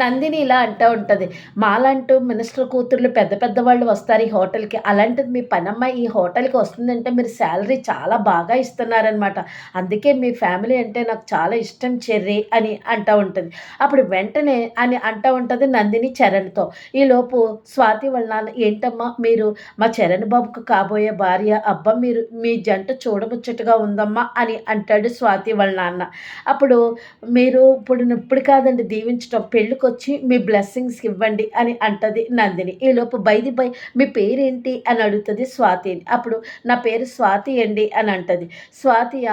నందిని ఇలా అంటూ ఉంటుంది మాలాంటూ మినిస్టర్ కూతుర్లు పెద్ద పెద్ద వాళ్ళు వస్తారు ఈ హోటల్కి. అలాంటిది మీ పనమ్మాయి ఈ హోటల్కి వస్తుందంటే మీరు శాలరీ చాలా బాగా ఇస్తున్నారనమాట అందుకే మీ ఫ్యామిలీ అంటే నాకు చాలా ఇష్టం చెర్రీ అని అంటూ ఉంటుంది. అప్పుడు వెంటనే అని అంటూ ఉంటుంది నందిని చరణ్తో. ఈలోపు స్వాతి వాళ్ళ నాన్న ఏంటమ్మా మీరు మా చరణ్ బాబుకు కాబోయే భార్య అబ్బా మీరు మీ జంట చూడముచ్చటగా ఉందమ్మా అని అంటాడు స్వాతి వాళ్ళ నాన్న. అప్పుడు మీరు ఇప్పుడు ఇప్పుడు కాదండి దీవించటం. పెళ్ళికొచ్చి మీ బ్లెస్సింగ్స్ ఇవ్వండి అని అంటది నందిని. ఈలోపు బైది బై మీ పేరేంటి అని అడుగుతుంది స్వాతి అప్పుడు నా పేరు స్వాతి అండి అని అంటది. స్వాతియ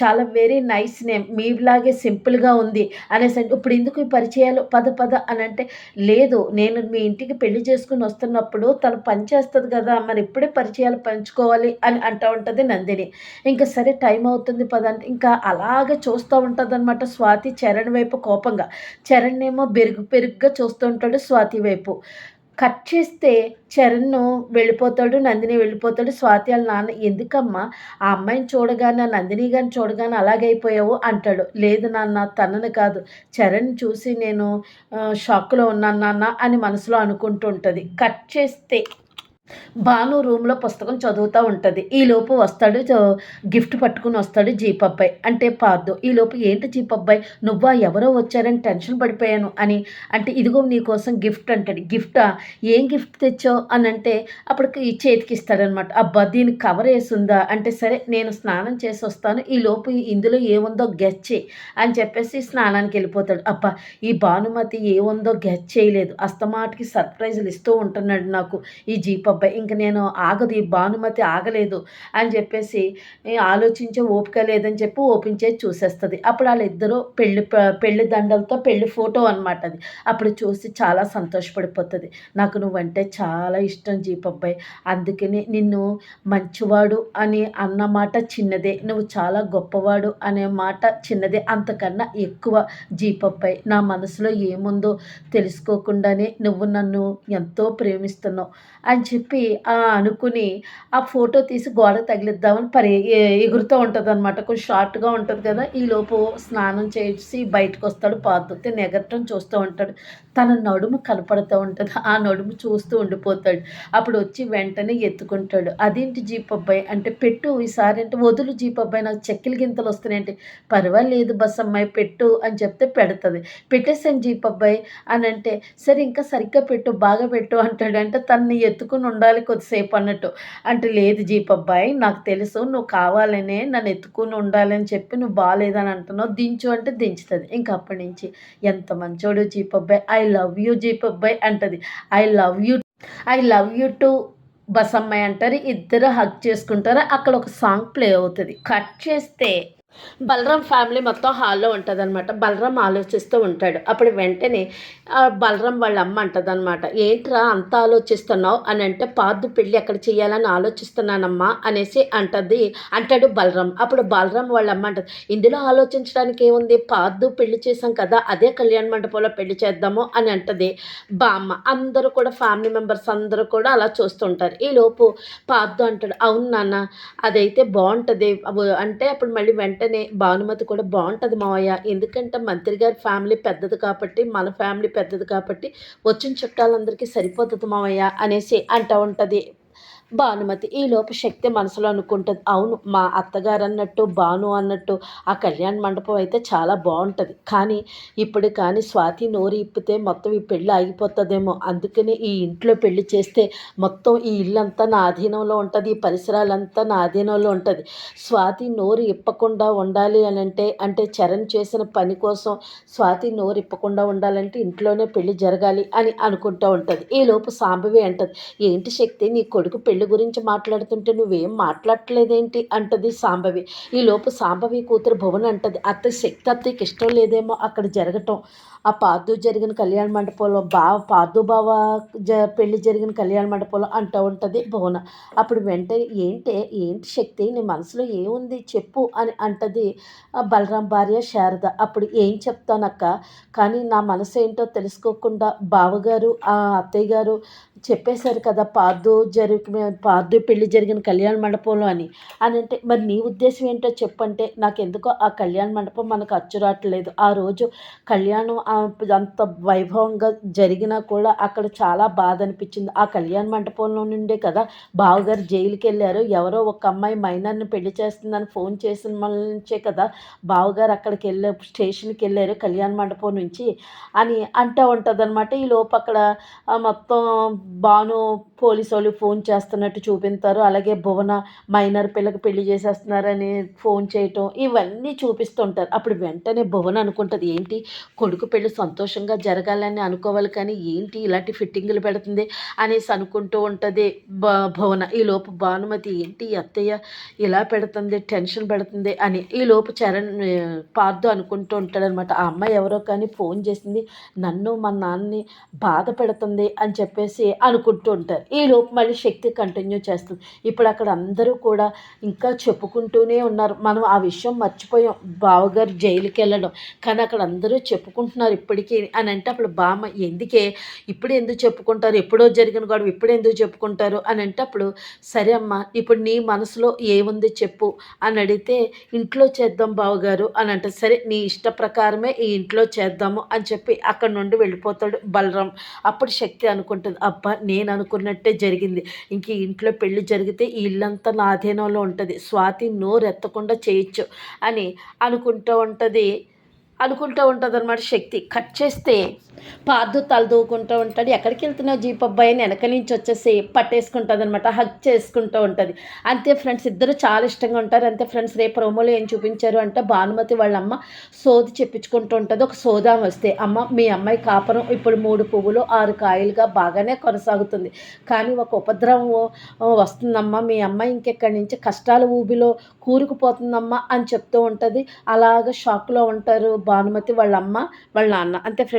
చాలా వెరీ నైస్ నేమ్ మీలాగే సింపుల్గా ఉంది అనేసి ఇప్పుడు ఎందుకు ఈ పరిచయాలు పద పద అని అంటే లేదు నేను మీ ఇంటికి పెళ్ళి చేసుకుని వస్తున్నప్పుడు తను పని చేస్తుంది కదా మరి ఇప్పుడే పరిచయాలు పంచుకోవాలి అని అంటూ ఉంటుంది నందిని. ఇంకా సరే టైం అవుతుంది పద అంటే ఇంకా అలాగే చూస్తూ ఉంటుంది అనమాట స్వాతి చరణ్ వైపు కోపంగా. చరణ్ ఏమో బెరుగు పెరుగుగా చూస్తూ ఉంటాడు స్వాతి వైపు. కట్ చేస్తే చరణ్ వెళ్ళిపోతాడు నందిని వెళ్ళిపోతాడు స్వాతి వాళ్ళ నాన్న ఎందుకమ్మా? ఆ అమ్మాయిని చూడగానే నందిని గారిని చూడగానే అలాగైపోయావు అంటాడు. లేదు నాన్న తనను కాదు. చరణ్ చూసి నేను షాక్లో ఉన్నాను నాన్న అని మనసులో అనుకుంటూ ఉంటుంది. కట్ చేస్తే భాను రూమ్లో పుస్తకం చదువుతూ ఉంటుంది. ఈలోపు వస్తాడు గిఫ్ట్ పట్టుకుని వస్తాడు జీప్ అబ్బాయి. అంటే పార్దు ఈలోపు ఏంటి జీప్ అబ్బాయి? నువ్వా ఎవరో వచ్చారని టెన్షన్ పడిపోయాను అని. అంటే ఇదిగో నీ కోసం గిఫ్ట్ అంటాడు. గిఫ్టా? ఏం గిఫ్ట్ తెచ్చావు? అని అంటే అప్పుడు ఈ చేతికి ఇస్తాడనమాట అబ్బా దీనికి కవర్ వేసుందా? అంటే సరే నేను స్నానం చేసి వస్తాను. ఈలోపు ఇందులో ఏముందో గెచ్చి అని చెప్పేసి స్నానానికి వెళ్ళిపోతాడు. అబ్బా ఈ భానుమతి ఏముందో గెచ్ చేయలేదు అస్తమాటికి సర్ప్రైజులు ఇస్తూ ఉంటున్నాడు నాకు ఈ జీప్ అబ్బాయి ఇంక నేను ఆగదు ఈ భానుమతి ఆగలేదు అని చెప్పేసి ఆలోచించే ఓపిక లేదని చెప్పి ఓపెన్ చేసి చూసేస్తుంది. అప్పుడు వాళ్ళిద్దరూ పెళ్ళి పెళ్ళి దండలతో పెళ్ళి ఫోటో అనమాట అది. అప్పుడు చూసి చాలా సంతోషపడిపోతుంది. నాకు నువ్వంటే చాలా ఇష్టం జీపబ్బాయి. అందుకని నిన్ను మంచివాడు అని అన్న మాట చిన్నదే. నువ్వు చాలా గొప్పవాడు అనే మాట చిన్నదే. అంతకన్నా ఎక్కువ జీపబ్బాయి. నా మనసులో ఏముందో తెలుసుకోకుండానే నువ్వు నన్ను ఎంతో ప్రేమిస్తున్నావు అని చెప్పి అనుకుని ఆ ఫోటో తీసి గోడ తగిలిద్దామని పరి ఎగురుతూ ఉంటుంది అనమాట కొంచెం షార్ట్గా ఉంటుంది కదా ఈలోపు స్నానం చేసి బయటకు వస్తాడు పాదుతే నెగటం చూస్తూ ఉంటాడు. తన నడుము కనపడుతూ ఉంటుంది. ఆ నడుము చూస్తూ ఉండిపోతాడు. అప్పుడు వచ్చి వెంటనే ఎత్తుకుంటాడు. అదేంటి జీప్ అబ్బాయి అంటే పెట్టు ఈసారి అంటే వదులు జీప్ అబ్బాయి నాకు చెక్కిల గింతలు వస్తున్నాయంటే. పర్వాలేదు బస్ అమ్మాయి పెట్టు అని చెప్తే పెడుతుంది. పెట్టేసాను జీప్ అబ్బాయి అని అంటే సరే ఇంకా సరిగ్గా పెట్టు బాగా పెట్టు అంటాడు. అంటే తనని ఎత్తుకుని ఉండాలి కొద్దిసేపు అన్నట్టు. అంటే లేదు జీప్ అబ్బాయి నాకు తెలుసు నువ్వు కావాలనే నన్ను ఎత్తుకుని ఉండాలని చెప్పి నువ్వు బాగాలేదని అంటున్నావు. దించు అంటే దించుతుంది. ఇంకా అప్పటి నుంచి ఎంత మంచోడు జీప్ అబ్బాయి ఐ లవ్ యూ జీపబ్బాయి అంటది. I love you I love you too బసమ్మాయి అంటారు ఇద్దరు హక్ చేసుకుంటారు. అక్కడ ఒక సాంగ్ ప్లే అవుతుంది. కట్ చేస్తే బలరాం ఫ్యామిలీ మొత్తం హాల్లో ఉంటుంది అనమాట బలరాం ఆలోచిస్తూ ఉంటాడు. అప్పుడు వెంటనే బలరాం వాళ్ళ అమ్మ అంటుంది అనమాట ఏంట్రా అంత ఆలోచిస్తున్నావు? అని అంటే పాదు పెళ్ళి ఎక్కడ చేయాలని ఆలోచిస్తున్నానమ్మా అనేసి అంటది అంటాడు బలరాం. అప్పుడు బలరాం వాళ్ళ అమ్మ అంటది ఇందులో ఆలోచించడానికి ఏముంది? పాదు పెళ్ళి చేసాం కదా అదే కళ్యాణ మండపంలో పెళ్ళి చేద్దాము అని అంటది బామ్మ అందరూ కూడా ఫ్యామిలీ మెంబర్స్ అందరూ కూడా అలా చూస్తుంటారు. ఈలోపు పాదు అంటాడు అవును నాన్న అదైతే బాగుంటుంది. అంటే అప్పుడు మళ్ళీ వెంట వెంటనే భానుమతి కూడా బాగుంటుంది మావయ్య. ఎందుకంటే మంత్రి గారి ఫ్యామిలీ పెద్దది కాబట్టి మన ఫ్యామిలీ పెద్దది కాబట్టి వచ్చిన చుట్టాలందరికీ సరిపోతుంది మావయ్య అనేసి అంటూ ఉంటుంది. భానుమతి ఈలోపు శక్తి మనసులో అనుకుంటుంది. అవును మా అత్తగారు అన్నట్టు భాను అన్నట్టు ఆ కళ్యాణ మండపం అయితే చాలా బాగుంటుంది. కానీ ఇప్పుడు కానీ స్వాతి నోరు ఇప్పితే మొత్తం ఈ పెళ్ళి ఆగిపోతుందేమో. అందుకని ఈ ఇంట్లో పెళ్ళి చేస్తే మొత్తం ఈ ఇల్లంతా నా ఆధీనంలో ఉంటుంది ఈ పరిసరాలంతా నా ఆధీనంలో ఉంటుంది. స్వాతి నోరు ఇప్పకుండా ఉండాలి అని అంటే అంటే చరణ్ చేసిన పని కోసం స్వాతి నోరు ఇప్పకుండా ఉండాలంటే ఇంట్లోనే పెళ్ళి జరగాలి అని అనుకుంటూ ఉంటుంది. ఈలోపు సాంబవి అంటది. ఏంటి శక్తి? నీ కొడుకు పెళ్ళి పెళ్ళి గురించి మాట్లాడుతుంటే నువ్వేం మాట్లాడట్లేదేంటి? అంటది సాంబవి. ఈ లోపు సాంబవి కూతురు భువన్ అంటది అత్త శక్తి అత్తకి ఇష్టం లేదేమో అక్కడ జరగటం. ఆ పాదు జరిగిన కళ్యాణ మండపంలో బావ పాదు బావ జ పెళ్ళి జరిగిన కళ్యాణ మండపంలో అంటూ ఉంటుంది భువన. అప్పుడు వెంటనే ఏంటే ఏంటి శక్తి? నీ మనసులో ఏముంది? చెప్పు అని అంటది బలరాం భార్య శారద. అప్పుడు ఏం చెప్తానక్క? కానీ నా మనసు ఏంటో తెలుసుకోకుండా బావగారు ఆ అత్తయ్య గారు చెప్పేశారు కదా పార్దు జరిగిన పార్దు పెళ్ళి జరిగిన కళ్యాణ మండపంలో అని. అని అంటే మరి నీ ఉద్దేశం ఏంటో చెప్పంటే నాకు ఎందుకో ఆ కళ్యాణ మండపం మనకు అచ్చు రావట్లేదు ఆ రోజు కళ్యాణం అంత వైభవంగా జరిగినా కూడా అక్కడ చాలా బాధ అనిపించింది. ఆ కళ్యాణ మండపంలో నుండే కదా బావగారు జైలుకి వెళ్ళారు. ఎవరో ఒక అమ్మాయి మైనర్ని పెళ్ళి చేస్తుందని ఫోన్ చేసిన నుంచే కదా బావగారు అక్కడికి వెళ్ళే స్టేషన్కి వెళ్ళారు కళ్యాణ మండపం నుంచి అని అంటూ ఉంటుంది అనమాట ఈ లోపు అక్కడ మొత్తం బాను పోలీసు వాళ్ళు ఫోన్ చేస్తున్నట్టు చూపించారు అలాగే భువన మైనర్ పిల్లకి పెళ్ళి చేసేస్తున్నారని ఫోన్ చేయటం ఇవన్నీ చూపిస్తుంటారు. అప్పుడు వెంటనే భువన అనుకుంటుంది ఏంటి? కొడుకు పెళ్ళి సంతోషంగా జరగాలని అనుకోవాలి కానీ ఏంటి ఇలాంటి ఫిట్టింగులు పెడుతుంది? అనేసి అనుకుంటూ ఉంటుంది బ భువన. ఈ లోపు భానుమతి ఏంటి అత్తయ్య ఇలా పెడుతుంది టెన్షన్ పెడుతుంది అని ఈ లోపు చరణ్ పార్దు పార్థు అనుకుంటూ ఉంటాడనమాట. ఆ అమ్మాయి ఎవరో కానీ ఫోన్ చేసింది నన్ను మా నాన్నని బాధ పెడుతుంది అని చెప్పేసి అనుకుంటూ ఉంటారు. ఈ లోపు మళ్ళీ శక్తి కంటిన్యూ చేస్తుంది. ఇప్పుడు అక్కడ అందరూ కూడా ఇంకా చెప్పుకుంటూనే ఉన్నారు. మనం ఆ విషయం మర్చిపోయాం. బావగారు జైలుకి వెళ్ళడం. కానీ అక్కడ అందరూ చెప్పుకుంటున్నారు ఇప్పటికీ అని అంటే అప్పుడు బామ్మ ఎందుకే? ఇప్పుడు ఎందుకు చెప్పుకుంటారు? ఎప్పుడో జరిగిన గొడవ ఇప్పుడు ఎందుకు చెప్పుకుంటారు? అని అంటే అప్పుడు సరే అమ్మా ఇప్పుడు నీ మనసులో ఏముంది చెప్పు అని అడిగితే ఇంట్లో చేద్దాం బావగారు అని అంటే సరే నీ ఇష్ట ప్రకారమే ఈ ఇంట్లో చేద్దాము అని చెప్పి అక్కడ నుండి వెళ్ళిపోతాడు బలరాం. అప్పుడు శక్తి అనుకుంటుంది అబ్బా నేను అనుకున్నట్టే జరిగింది. ఇంక ఇంట్లో పెళ్ళి జరిగితే ఈ ఇల్లంతా నా అధీనంలో ఉంటుంది. స్వాతి నోరెత్తకుండా చేయొచ్చు అని అనుకుంటూ ఉంటుంది అనుకుంటూ ఉంటుంది అనమాట శక్తి. కట్ చేస్తే పాదు తలదూకుంటూ ఉంటాడు. ఎక్కడికి వెళ్తున్నావు జీప్ అబ్బాయి అని వెనక నుంచి వచ్చేసి పట్టేసుకుంటుంది అనమాట హక్ చేసుకుంటూ ఉంటుంది. అంతే ఫ్రెండ్స్ ఇద్దరు చాలా ఇష్టంగా ఉంటారు. అంతే ఫ్రెండ్స్ రేపు ప్రోమోలో ఏం చూపించారు అంటే భానుమతి వాళ్ళ అమ్మ సోది చెప్పించుకుంటూ ఉంటుంది. ఒక సోదాం వస్తే అమ్మ మీ అమ్మాయి కాపురం ఇప్పుడు మూడు పువ్వులు ఆరు కాయలుగా బాగానే కొనసాగుతుంది. కానీ ఒక ఉపద్రవం వస్తుందమ్మా. మీ అమ్మాయి ఇంకెక్కడి నుంచి కష్టాల ఊబిలో కూరుకుపోతుందమ్మా అని చెప్తూ ఉంటుంది. అలాగ షాక్లో ఉంటారు భానుమతి వాళ్ళ అమ్మ వాళ్ళ నాన్న. అంతే ఫ్రెండ్స్.